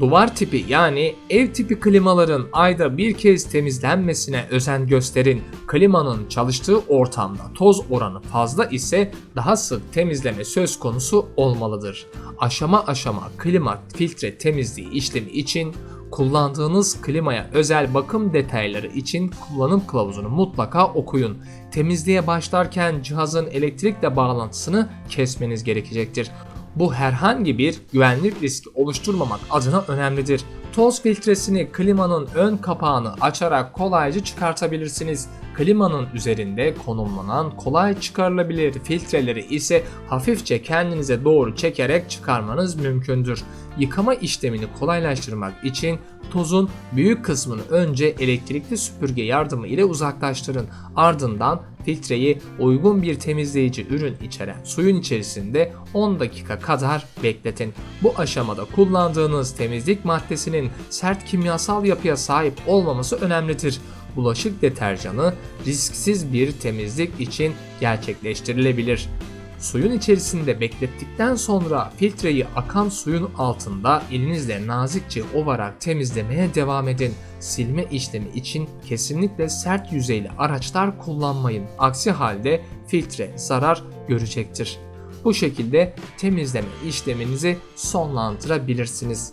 Duvar tipi yani ev tipi klimaların ayda bir kez temizlenmesine özen gösterin. Klimanın çalıştığı ortamda toz oranı fazla ise daha sık temizleme söz konusu olmalıdır. Aşama aşama klima filtre temizliği işlemi için kullandığınız klimaya özel bakım detayları için kullanım kılavuzunu mutlaka okuyun. Temizliğe başlarken cihazın elektrikle bağlantısını kesmeniz gerekecektir. Bu herhangi bir güvenlik riski oluşturmamak adına önemlidir. Toz filtresini klimanın ön kapağını açarak kolayca çıkartabilirsiniz. Klimanın üzerinde konumlanan kolay çıkarılabilir filtreleri ise hafifçe kendinize doğru çekerek çıkarmanız mümkündür. Yıkama işlemini kolaylaştırmak için tozun büyük kısmını önce elektrikli süpürge yardımı ile uzaklaştırın. Ardından filtreyi uygun bir temizleyici ürün içeren suyun içerisinde 10 dakika kadar bekletin. Bu aşamada kullandığınız temizlik maddesinin sert kimyasal yapıya sahip olmaması önemlidir. Bulaşık deterjanı risksiz bir temizlik için gerçekleştirilebilir. Suyun içerisinde beklettikten sonra filtreyi akan suyun altında elinizle nazikçe ovarak temizlemeye devam edin. Silme işlemi için kesinlikle sert yüzeyli araçlar kullanmayın. Aksi halde filtre zarar görecektir. Bu şekilde temizleme işleminizi sonlandırabilirsiniz.